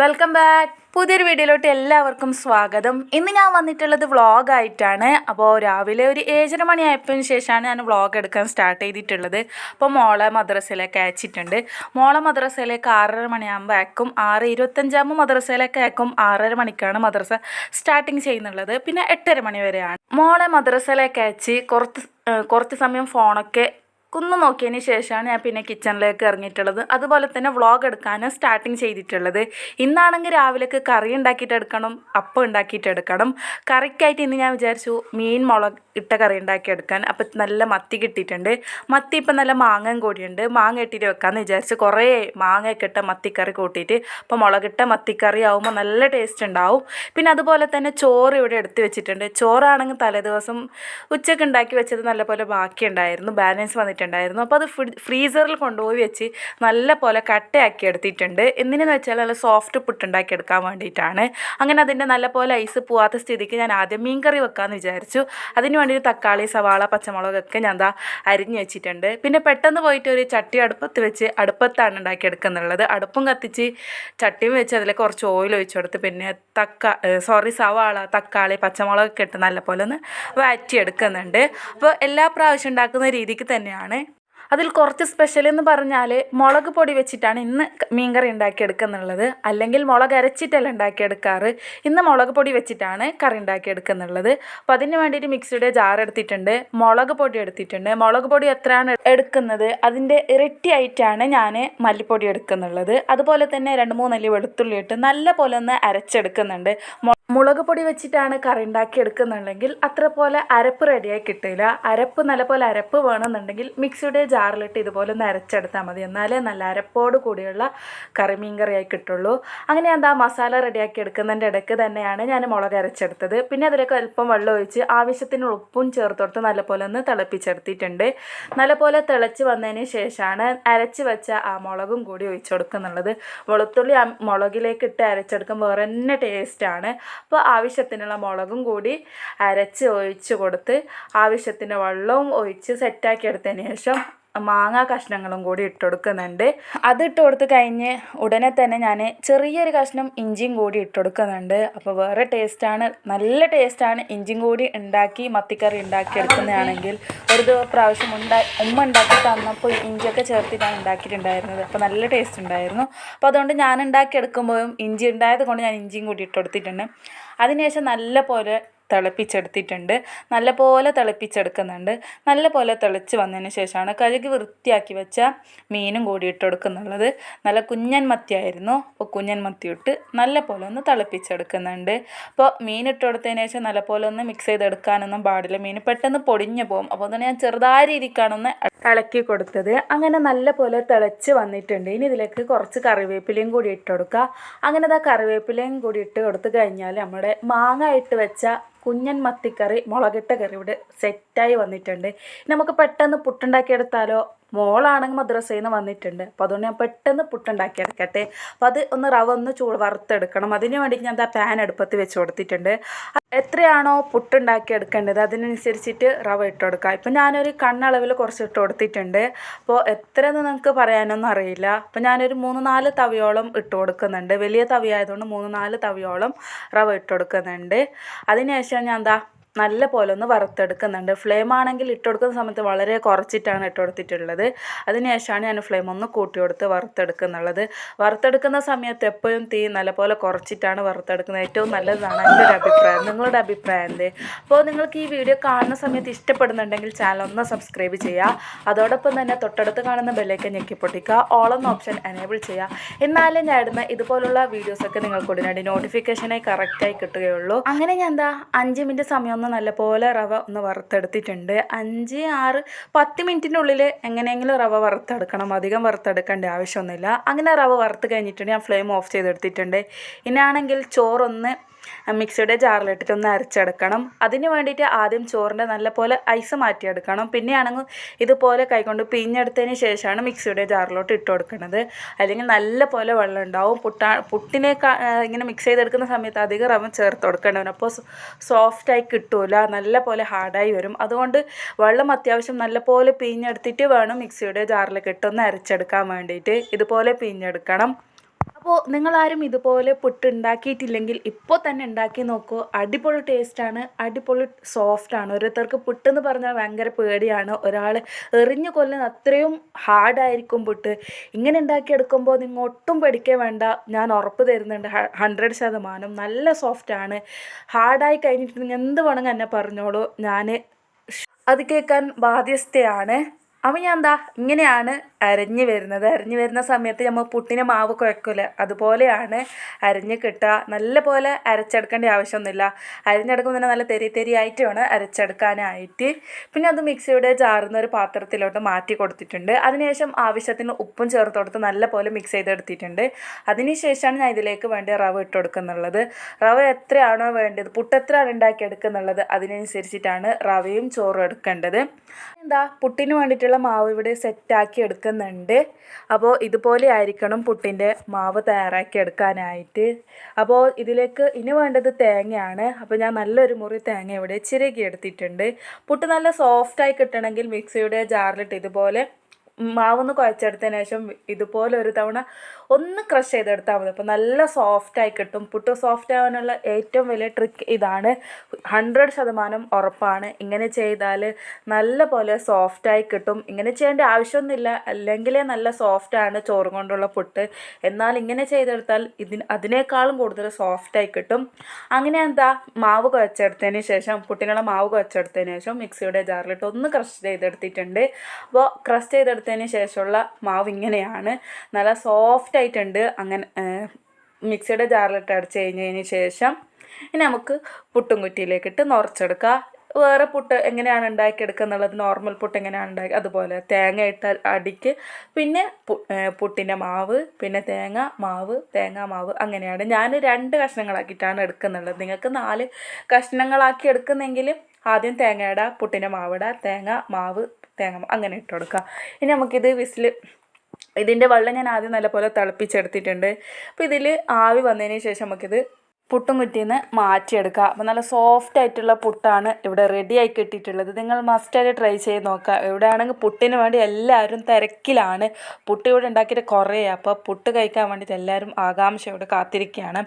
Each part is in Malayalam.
Welcome back. പുതിയൊരു വീഡിയോയിലോട്ട് എല്ലാവർക്കും സ്വാഗതം. ഇന്ന് ഞാൻ വന്നിട്ടുള്ളത് വ്ളോഗായിട്ടാണ്. അപ്പോൾ രാവിലെ ഒരു ഏഴര മണിയായതിനു ശേഷമാണ് ഞാൻ വ്ളോഗ് എടുക്കാൻ സ്റ്റാർട്ട് ചെയ്തിട്ടുള്ളത്. അപ്പോൾ മോളെ മദ്രസയിലേക്ക് അയച്ചിട്ടുണ്ട്. മോളെ മദ്രസയിലേക്ക് ആറര മണിയാകുമ്പോൾ അയക്കും. ആറ് ഇരുപത്തഞ്ചാകുമ്പോൾ മദ്രസയിലേക്ക് അയക്കും. ആറര മണിക്കാണ് മദ്രസ സ്റ്റാർട്ടിങ് ചെയ്യുന്നുള്ളത്. പിന്നെ എട്ടര മണി വരെയാണ്. മോളെ മദ്രസയിലേക്ക് അയച്ച് കുറച്ച് കുറച്ച് സമയം ഫോണൊക്കെ കുന്നു നോക്കിയതിന് ശേഷമാണ് ഞാൻ പിന്നെ കിച്ചണിലേക്ക് ഇറങ്ങിയിട്ടുള്ളത്. അതുപോലെ തന്നെ വ്ളോഗ് എടുക്കാനും സ്റ്റാർട്ടിങ് ചെയ്തിട്ടുള്ളത്. ഇന്നാണെങ്കിൽ രാവിലേക്ക് കറി ഉണ്ടാക്കിയിട്ട് എടുക്കണം അപ്പം ഉണ്ടാക്കിയിട്ട് എടുക്കണം. കറിക്കായിട്ട് ഇന്ന് ഞാൻ വിചാരിച്ചു മീൻ മുളക് ഇട്ട കറി ഉണ്ടാക്കി എടുക്കാൻ. അപ്പം നല്ല മത്തി കിട്ടിയിട്ടുണ്ട്. മത്തി ഇപ്പം നല്ല മാങ്ങയും കൂടിയുണ്ട്. മാങ്ങ ഇട്ടിട്ട് വെക്കാമെന്ന് വിചാരിച്ച് കുറേ മാങ്ങയൊക്കെ ഇട്ട മത്തിക്കറി കൂട്ടിയിട്ട്. അപ്പോൾ മുളകിട്ട മത്തിക്കറി ആവുമ്പോൾ നല്ല ടേസ്റ്റ് ഉണ്ടാവും. പിന്നെ അതുപോലെ തന്നെ ചോറ് ഇവിടെ എടുത്ത് വെച്ചിട്ടുണ്ട്. ചോറാണെങ്കിൽ തലേദിവസം ഉച്ചയ്ക്ക് ഉണ്ടാക്കി വെച്ചത് നല്ലപോലെ ബാക്കി ബാലൻസ് ബാലൻസ് വന്നിട്ടുണ്ടായിരുന്നു അപ്പോൾ അത് ഫ്രീസറിൽ കൊണ്ടുപോയി വെച്ച് നല്ല പോലെ കട്ടയാക്കി എടുത്തിട്ടുണ്ട്. എന്തിനെന്ന് വെച്ചാൽ നല്ല സോഫ്റ്റ് പുട്ടുണ്ടാക്കി എടുക്കാൻ വേണ്ടിയിട്ടാണ്. അങ്ങനെ അതിന്റെ നല്ല പോലെ ഐസ് പോവാത്ത സ്ഥിതിക്ക് ഞാൻ ആദ്യം മീൻ കറി വെക്കാമെന്ന് വിചാരിച്ചു. അതിന് വേണ്ടി തക്കാളി സവാള പച്ചമുളകൊക്കെ ഞാൻ എന്താ അരിഞ്ഞ് വെച്ചിട്ടുണ്ട്. പിന്നെ പെട്ടെന്ന് പോയിട്ട് ഒരു ചട്ടി അടുപ്പത്ത് വെച്ച് അടുപ്പത്താണ് ഉണ്ടാക്കിയെടുക്കുന്നുള്ളത് അടുപ്പും കത്തിച്ച് ചട്ടിയും വെച്ച് അതിൽ കുറച്ച് ഓയിൽ ഒഴിച്ചു കൊടുത്ത് പിന്നെ തക്ക സോറി സവാള തക്കാളി പച്ചമുളകൊക്കെ ഇട്ട് നല്ലപോലെ ഒന്ന് വാറ്റി എടുക്കുന്നുണ്ട് അപ്പോൾ എല്ലാ പ്രാവശ്യം ഉണ്ടാക്കുന്ന രീതിക്ക് തന്നെയാണ്. ആണ് അതിൽ കുറച്ച് സ്പെഷ്യൽ എന്ന് പറഞ്ഞാൽ മുളക് പൊടി വെച്ചിട്ടാണ് ഇന്ന് മീൻകറി ഉണ്ടാക്കിയെടുക്കുന്നുള്ളത്. അല്ലെങ്കിൽ മുളക് അരച്ചിട്ടല്ല ഉണ്ടാക്കിയെടുക്കാറ്. ഇന്ന് മുളക് പൊടി വെച്ചിട്ടാണ് കറി ഉണ്ടാക്കിയെടുക്കുന്നുള്ളത്. അപ്പം അതിന് വേണ്ടിയിട്ട് മിക്സിയുടെ ജാർ എടുത്തിട്ടുണ്ട്. മുളക് പൊടി എടുത്തിട്ടുണ്ട്. മുളക് പൊടി എത്രയാണ് എടുക്കുന്നത്? അതിന്റെ ഇരട്ടി ആയിട്ടാണ് ഞാൻ മല്ലിപ്പൊടി എടുക്കുന്നുള്ളത്. അതുപോലെ തന്നെ രണ്ട് മൂന്നല്ലി വെളുത്തുള്ളി ഇട്ട് നല്ല പോലെ ഒന്ന് അരച്ചെടുക്കുന്നുണ്ട്. മുളക് പൊടി വെച്ചിട്ടാണ് കറി ഉണ്ടാക്കി എടുക്കുന്നുണ്ടെങ്കിൽ അത്ര പോലെ അരപ്പ് റെഡിയായി കിട്ടില്ല അരപ്പ് നല്ല പോലെ അരപ്പ് വേണമെന്നുണ്ടെങ്കിൽ മിക്സിയുടെ ജാറിലിട്ട് ഇതുപോലെ ഒന്ന് അരച്ചെടുത്താൽ മതി. എന്നാലേ നല്ല അരപ്പോട് കൂടിയുള്ള കറിമീൻ കറിയായി കിട്ടുള്ളൂ. അങ്ങനെ എന്താ മസാല റെഡിയാക്കി എടുക്കുന്നതിന്റെ ഇടയ്ക്ക് തന്നെയാണ് ഞാൻ മുളക് അരച്ചെടുത്തത്. പിന്നെ അതിലേക്ക് അല്പം വെള്ളം ഒഴിച്ച് ആവശ്യത്തിന് ഉപ്പും ചേർത്ത് കൊടുത്ത് നല്ലപോലെ ഒന്ന് തിളപ്പിച്ചെടുത്തിട്ടുണ്ട്. നല്ലപോലെ തിളച്ച് വന്നതിന് ശേഷമാണ് അരച്ച് വെച്ച ആ മുളകും കൂടി ഒഴിച്ചു കൊടുക്കുന്നുള്ളത്. വെളുത്തുള്ളി ആ മുളകിലേക്ക് ഇട്ട് അരച്ചെടുക്കുമ്പോൾ വേറെ തന്നെ ടേസ്റ്റാണ് അപ്പോൾ ആവശ്യത്തിനുള്ള മുളകും കൂടി അരച്ച് ഒഴിച്ച് കൊടുത്ത് ആവശ്യത്തിന് വെള്ളവും ഒഴിച്ച് സെറ്റാക്കി എടുത്തതിന് ശേഷം മാങ്ങ കഷ്ണങ്ങളും കൂടി ഇട്ട് കൊടുക്കുന്നുണ്ട് അത് ഇട്ട് കൊടുത്ത് കഴിഞ്ഞ് ഉടനെ തന്നെ ഞാൻ ചെറിയൊരു കഷ്ണം ഇഞ്ചിയും കൂടി ഇട്ട് കൊടുക്കുന്നുണ്ട് അപ്പോൾ വേറെ ടേസ്റ്റാണ് നല്ല ടേസ്റ്റാണ് ഇഞ്ചിയും കൂടി ഉണ്ടാക്കി മത്തിക്കറി ഉണ്ടാക്കി എടുക്കുന്നതാണെങ്കിൽ ഒരു പ്രാവശ്യം ഉണ്ടാ ഉമ്മ ഉണ്ടാക്കി തന്നപ്പോൾ ഇഞ്ചിയൊക്കെ ചേർത്തിട്ടാണ് ഉണ്ടാക്കിയിട്ടുണ്ടായിരുന്നത്. അപ്പോൾ നല്ല ടേസ്റ്റ് ഉണ്ടായിരുന്നു. അപ്പോൾ അതുകൊണ്ട് ഞാൻ ഉണ്ടാക്കി എടുക്കുമ്പോഴും ഇഞ്ചി ഉണ്ടായത് കൊണ്ട് ഞാൻ ഇഞ്ചിയും കൂടി ഇട്ട് കൊടുത്തിട്ടുണ്ട് അതിനുശേഷം നല്ല പോലെ തിളപ്പിച്ചെടുത്തിട്ടുണ്ട്. നല്ലപോലെ തിളപ്പിച്ചെടുക്കുന്നുണ്ട്. നല്ലപോലെ തിളച്ച് വന്നതിന് ശേഷമാണ് കഴുകി വൃത്തിയാക്കി വെച്ച മീനും കൂടി ഇട്ട് കൊടുക്കുന്നുള്ളത് നല്ല കുഞ്ഞൻ മത്തിയായിരുന്നു. അപ്പോൾ കുഞ്ഞൻ മത്തി ഇട്ട് നല്ലപോലെ ഒന്ന് തിളപ്പിച്ചെടുക്കുന്നുണ്ട്. അപ്പോൾ മീൻ ഇട്ട് കൊടുത്തതിന് ശേഷം നല്ലപോലെ ഒന്ന് മിക്സ് ചെയ്തെടുക്കാനൊന്നും പാടില്ല. മീൻ പെട്ടെന്ന് പൊടിഞ്ഞു പോകും. അപ്പോൾ തന്നെ ഞാൻ ചെറുതായ രീതിക്കാണൊന്ന് ഇളക്കി കൊടുത്തത്. അങ്ങനെ നല്ലപോലെ തിളച്ച് വന്നിട്ടുണ്ട്. ഇനി ഇതിലേക്ക് കുറച്ച് കറിവേപ്പിലയും കൂടി ഇട്ട് കൊടുക്കുക അങ്ങനെ ആ കറിവേപ്പിലയും കൂടി ഇട്ട് കൊടുത്തു കഴിഞ്ഞാൽ നമ്മുടെ മാങ്ങ ഇട്ട് വെച്ച കുഞ്ഞൻ മത്തിക്കറി മുളകിട്ട കറി ഇവിടെ സെറ്റായി വന്നിട്ടുണ്ട്. നമുക്ക് പെട്ടെന്ന് പുട്ടുണ്ടാക്കിയെടുത്താലോ? മോളാണെങ്കിൽ മദ്രസയിൽ നിന്ന് വന്നിട്ടുണ്ട്. അപ്പോൾ അതുകൊണ്ട് ഞാൻ പെട്ടെന്ന് പുട്ടുണ്ടാക്കി എടുക്കട്ടെ. അപ്പോൾ അത് ഒന്ന് റവ ഒന്ന് ചൂട് വറുത്തെടുക്കണം. അതിന് വേണ്ടി ഞാൻ ആ പാൻ അടുപ്പത്ത് വെച്ച് കൊടുത്തിട്ടുണ്ട്. എത്രയാണോ പുട്ടുണ്ടാക്കി എടുക്കേണ്ടത് അതിനനുസരിച്ചിട്ട് റവ ഇട്ട് കൊടുക്കുക ഇപ്പം ഞാനൊരു കണ്ണളവിൽ കുറച്ച് ഇട്ട് കൊടുത്തിട്ടുണ്ട്. അപ്പോൾ എന്ന് നിങ്ങൾക്ക് പറയാനൊന്നും അറിയില്ല. അപ്പോൾ ഞാനൊരു മൂന്ന് നാല് തവിയോളം ഇട്ട് കൊടുക്കുന്നുണ്ട്. വലിയ തവി ആയതുകൊണ്ട് മൂന്ന് നാല് തവിയോളം റവ ഇട്ട് കൊടുക്കുന്നുണ്ട്. അതിനുശേഷം ഞാൻ എന്താ നല്ല പോലെ ഒന്ന് വറുത്തെടുക്കുന്നുണ്ട്. ഫ്ലെയിം ആണെങ്കിൽ ഇട്ട് കൊടുക്കുന്ന സമയത്ത് വളരെ കുറച്ചിട്ടാണ് ഇട്ട് കൊടുത്തിട്ടുള്ളത്. അതിനുശേഷമാണ് ഞാൻ ഫ്ലെയിം ഒന്ന് കൂട്ടി കൊടുത്ത് വറുത്തെടുക്കുന്നുള്ളത്. വറുത്തെടുക്കുന്ന സമയത്ത് എപ്പോഴും തീ നല്ല പോലെ കുറച്ചിട്ടാണ് വറുത്തെടുക്കുന്നത്. ഏറ്റവും നല്ലതാണ് എന്റെ ഒരു അഭിപ്രായം. നിങ്ങളുടെ അഭിപ്രായം എന്തേ? അപ്പോൾ നിങ്ങൾക്ക് ഈ വീഡിയോ കാണുന്ന സമയത്ത് ഇഷ്ടപ്പെടുന്നുണ്ടെങ്കിൽ ചാനൽ ഒന്ന് സബ്സ്ക്രൈബ് ചെയ്യുക. അതോടൊപ്പം തന്നെ തൊട്ടടുത്ത് കാണുന്ന ബെല്ലൈക്കൻ ഞെക്കി പൊട്ടിക്കുക. ഓൾ എന്ന ഓപ്ഷൻ എനേബിൾ ചെയ്യുക. എന്നാലേ ഞാൻ ഇടുന്ന ഇതുപോലുള്ള വീഡിയോസൊക്കെ നിങ്ങൾക്ക് ഉടനടി നോട്ടിഫിക്കേഷനായി കറക്റ്റായി കിട്ടുകയുള്ളൂ. അങ്ങനെ ഞാൻ എന്താ അഞ്ച് മിനിറ്റ് സമയം ഒന്ന് നല്ലപോലെ റവ ഒന്ന് വറുത്തെടുത്തിട്ടുണ്ട്. അഞ്ച് ആറ് പത്ത് മിനിറ്റിന്റെ ഉള്ളിൽ എങ്ങനെയെങ്കിലും റവ വറുത്തെടുക്കണം. അധികം വറുത്തെടുക്കേണ്ട ആവശ്യമൊന്നുമില്ല. അങ്ങനെ റവ വറുത്ത് കഴിഞ്ഞിട്ടുണ്ട്. ഞാൻ ഫ്ലെയിം ഓഫ് ചെയ്തെടുത്തിട്ടുണ്ട്. ഇനിയാണെങ്കിൽ ചോറൊന്ന് മിക്സിയുടെ ജാറിലിട്ടിട്ട് ഒന്ന് അരച്ചെടുക്കണം. അതിന് വേണ്ടിയിട്ട് ആദ്യം ചോറിന്റെ നല്ലപോലെ ഐസ് മാറ്റിയെടുക്കണം. പിന്നെയാണെങ്കിൽ ഇതുപോലെ കൈകൊണ്ട് പിഴിഞ്ഞെടുത്തതിന് ശേഷമാണ് മിക്സിയുടെ ജാറിലോട്ട് ഇട്ട് കൊടുക്കുന്നത്. അല്ലെങ്കിൽ നല്ല പോലെ വെള്ളം ഉണ്ടാവും. പുട്ടാ പുട്ടിനെ ഇങ്ങനെ മിക്സ് ചെയ്തെടുക്കുന്ന സമയത്ത് അധികം റവ ചേർത്ത് കൊടുക്കേണ്ടി അപ്പോൾ സോഫ്റ്റായി കിട്ടൂല. നല്ല പോലെ ഹാർഡായി വരും. അതുകൊണ്ട് വെള്ളം അത്യാവശ്യം നല്ല പോലെ പിഴിഞ്ഞെടുത്തിട്ട് വേണം മിക്സിയുടെ ജാറിലേക്ക് ഇട്ടൊന്ന് അരച്ചെടുക്കാൻ വേണ്ടിയിട്ട്. ഇതുപോലെ പിഴിഞ്ഞെടുക്കണം അപ്പോൾ നിങ്ങളാരും ഇതുപോലെ പുട്ട് ഉണ്ടാക്കിയിട്ടില്ലെങ്കിൽ ഇപ്പോൾ തന്നെ ഉണ്ടാക്കി നോക്കൂ. അടിപൊളി ടേസ്റ്റാണ് അടിപൊളി സോഫ്റ്റാണ് ഓരോരുത്തർക്ക് പുട്ടെന്ന് പറഞ്ഞാൽ ഭയങ്കര പേടിയാണ്. ഒരാൾ എറിഞ്ഞു കൊല്ലുന്ന അത്രയും ഹാർഡായിരിക്കും പുട്ട്. ഇങ്ങനെ ഉണ്ടാക്കിയെടുക്കുമ്പോൾ നിങ്ങൾ ഒട്ടും പേടിക്കേ വേണ്ട. ഞാൻ ഉറപ്പ് തരുന്നുണ്ട്. ഹൺഡ്രഡ് ശതമാനം. നല്ല സോഫ്റ്റാണ് ഹാർഡായി കഴിഞ്ഞിട്ടുണ്ടെങ്കിൽ എന്ത് വേണമെങ്കിൽ എന്നെ പറഞ്ഞോളൂ. ഞാൻ അത് കേൾക്കാൻ ബാധ്യസ്ഥയാണ്. അപ്പം ഞാൻ എന്താ ഇങ്ങനെയാണ് അരഞ്ഞ് വരുന്നത്. അരഞ്ഞു വരുന്ന സമയത്ത് നമ്മൾ പുട്ടിന് മാവ് കുഴക്കില്ല അതുപോലെയാണ് അരഞ്ഞ് കിട്ടുക. നല്ല പോലെ അരച്ചെടുക്കേണ്ട ആവശ്യമൊന്നുമില്ല. അരഞ്ഞെടുക്കുമ്പോൾ തന്നെ നല്ല തെരി ആയിട്ട് വേണം അരച്ചെടുക്കാനായിട്ട്. പിന്നെ അത് മിക്സിയുടെ ജാറുന്ന ഒരു പാത്രത്തിലോട്ട് മാറ്റി കൊടുത്തിട്ടുണ്ട്. അതിനുശേഷം ആവശ്യത്തിന് ഉപ്പും ചേർത്ത് കൊടുത്ത് നല്ല പോലെ മിക്സ് ചെയ്തെടുത്തിട്ടുണ്ട്. അതിനുശേഷമാണ് ഞാൻ ഇതിലേക്ക് വേണ്ടി റവ ഇട്ട് കൊടുക്കുന്നുള്ളത്. റവ എത്രയാണോ വേണ്ടത് പുട്ട് എത്രയാണ് ഉണ്ടാക്കിയെടുക്കുന്നുള്ളത് അതിനനുസരിച്ചിട്ടാണ് റവയും ചോറും എടുക്കേണ്ടത്. എന്താ പുട്ടിന് വേണ്ടിയിട്ടുള്ള മാവ് ഇവിടെ സെറ്റാക്കി എടുക്കുന്നുണ്ട് അപ്പോൾ ഇതുപോലെ ആയിരിക്കണം പുട്ടിന്റെ മാവ് തയ്യാറാക്കി എടുക്കാനായിട്ട്. അപ്പോൾ ഇതിലേക്ക് ഇനി വേണ്ടത് തേങ്ങയാണ്. അപ്പോൾ ഞാൻ നല്ലൊരു മുറി തേങ്ങ ഇവിടെ ചിരകി എടുത്തിട്ടുണ്ട്. പുട്ട് നല്ല സോഫ്റ്റായി കിട്ടണമെങ്കിൽ മിക്സിയുടെ ജാറിലിട്ട് ഇതുപോലെ മാവൊന്ന് കുഴച്ചെടുത്തതിന് ശേഷം ഇതുപോലെ ഒരു തവണ ഒന്ന് ക്രഷ് ചെയ്തെടുത്താൽ മതി. അപ്പോൾ നല്ല സോഫ്റ്റായി കിട്ടും. പുട്ട് സോഫ്റ്റ് ആവാനുള്ള ഏറ്റവും വലിയ ട്രിക്ക് ഇതാണ്. ഹൺഡ്രഡ് ശതമാനം ഉറപ്പാണ്. ഇങ്ങനെ ചെയ്താൽ നല്ല പോലെ സോഫ്റ്റായി കിട്ടും. ഇങ്ങനെ ചെയ്യേണ്ട ആവശ്യമൊന്നുമില്ല. അല്ലെങ്കിലേ നല്ല സോഫ്റ്റാണ് ചോറ് കൊണ്ടുള്ള പുട്ട്. എന്നാൽ ഇങ്ങനെ ചെയ്തെടുത്താൽ ഇതിന് അതിനേക്കാളും കൂടുതൽ സോഫ്റ്റായി കിട്ടും. അങ്ങനെ എന്താ? മാവ് കുഴച്ചെടുത്തതിന് ശേഷം പുട്ടിനുള്ള മാവ് കുഴച്ചെടുത്തതിന് ശേഷം മിക്സിയുടെ ജാറിലിട്ട് ഒന്ന് ക്രഷ് ചെയ്തെടുത്തിട്ടുണ്ട്. അപ്പോൾ ക്രഷ് ചെയ്തെടുത്തതിന് ശേഷമുള്ള മാവ് ഇങ്ങനെയാണ്. നല്ല സോഫ്റ്റ് ആയിട്ടുണ്ട്. അങ്ങനെ മിക്സിയുടെ ജാറിലിട്ട് അടച്ച് കഴിഞ്ഞതിന് ശേഷം ഇനി നമുക്ക് പുട്ടും കുറ്റിയിലേക്ക് ഇട്ട് നിറച്ചെടുക്കുക വേറെ പുട്ട് എങ്ങനെയാണ് ഉണ്ടാക്കിയെടുക്കുക എന്നുള്ളത് നോർമൽ പുട്ട് എങ്ങനെയാണ് ഉണ്ടാക്കി അതുപോലെ തേങ്ങ ഇട്ട് അടിക്ക് പിന്നെ പുട്ടിന്റെ മാവ് പിന്നെ തേങ്ങ മാവ് തേങ്ങ മാവ് അങ്ങനെയാണ്. ഞാൻ രണ്ട് കഷ്ണങ്ങളാക്കിയിട്ടാണ് എടുക്കുന്നുള്ളത്. നിങ്ങൾക്ക് നാല് കഷ്ണങ്ങളാക്കി എടുക്കുന്നെങ്കിൽ ആദ്യം തേങ്ങ ഇടുക പുട്ടിന്റെ മാവ് തേങ്ങ മാവ് തേങ്ങ അങ്ങനെ ഇട്ട് കൊടുക്കുക ഇനി നമുക്കിത് വിസിൽ ഇതിന്റെ വെള്ളം ഞാൻ ആദ്യം നല്ലപോലെ തിളപ്പിച്ചെടുത്തിട്ടുണ്ട്. അപ്പോൾ ഇതിൽ ആവി വന്നതിന് ശേഷം നമുക്കിത് പുട്ടും കുറ്റിന്ന് മാറ്റിയെടുക്കുക. അപ്പോൾ നല്ല സോഫ്റ്റ് ആയിട്ടുള്ള പുട്ടാണ് ഇവിടെ റെഡി ആയി കിട്ടിയിട്ടുള്ളത്. നിങ്ങൾ മസ്റ്റായിട്ട് ട്രൈ ചെയ്ത് നോക്കുക. ഇവിടെ ആണെങ്കിൽ പുട്ടിന് വേണ്ടി എല്ലാവരും തിരക്കിലാണ്. പുട്ട് ഇവിടെ ഉണ്ടാക്കിയിട്ട് കുറേ. അപ്പോൾ പുട്ട് കഴിക്കാൻ വേണ്ടിയിട്ട് എല്ലാവരും ആകാംക്ഷയോടെ കാത്തിരിക്കുകയാണ്.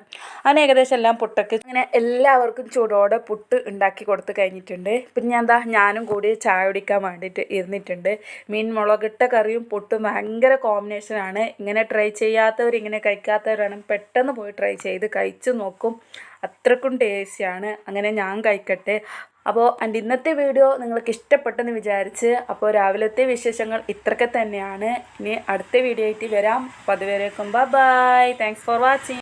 അങ്ങനെ ഏകദേശം എല്ലാം പുട്ടൊക്കെ അങ്ങനെ എല്ലാവർക്കും ചൂടോടെ പുട്ട് ഉണ്ടാക്കി കൊടുത്ത് കഴിഞ്ഞിട്ടുണ്ട്. പിന്നെ ഞാൻ എന്താ ഞാനും കൂടി ചായ കുടിക്കാൻ വേണ്ടിയിട്ട് ഇരുന്നിട്ടുണ്ട്. മീൻ മുളകിട്ട കറിയും പുട്ടും ഭയങ്കര കോമ്പിനേഷനാണ് ഇങ്ങനെ ട്രൈ ചെയ്യാത്തവർ ഇങ്ങനെ കഴിക്കാത്തവരാണ് പെട്ടെന്ന് പോയി ട്രൈ ചെയ്ത് കഴിച്ച് നോക്കും. അത്രക്കും ടേസ്റ്റിയാണ് അങ്ങനെ ഞാൻ കഴിക്കട്ടെ. അപ്പോൾ എന്റെ ഇന്നത്തെ വീഡിയോ നിങ്ങൾക്ക് ഇഷ്ടപ്പെട്ടെന്ന് വിചാരിച്ച് അപ്പോൾ രാവിലത്തെ വിശേഷങ്ങൾ ഇത്രയൊക്കെ തന്നെയാണ്. ഇനി അടുത്ത വീഡിയോ ആയിട്ട് വരാം. അപ്പോൾ അതുവരേക്കും ബൈ താങ്ക്സ് ഫോർ വാച്ചിങ്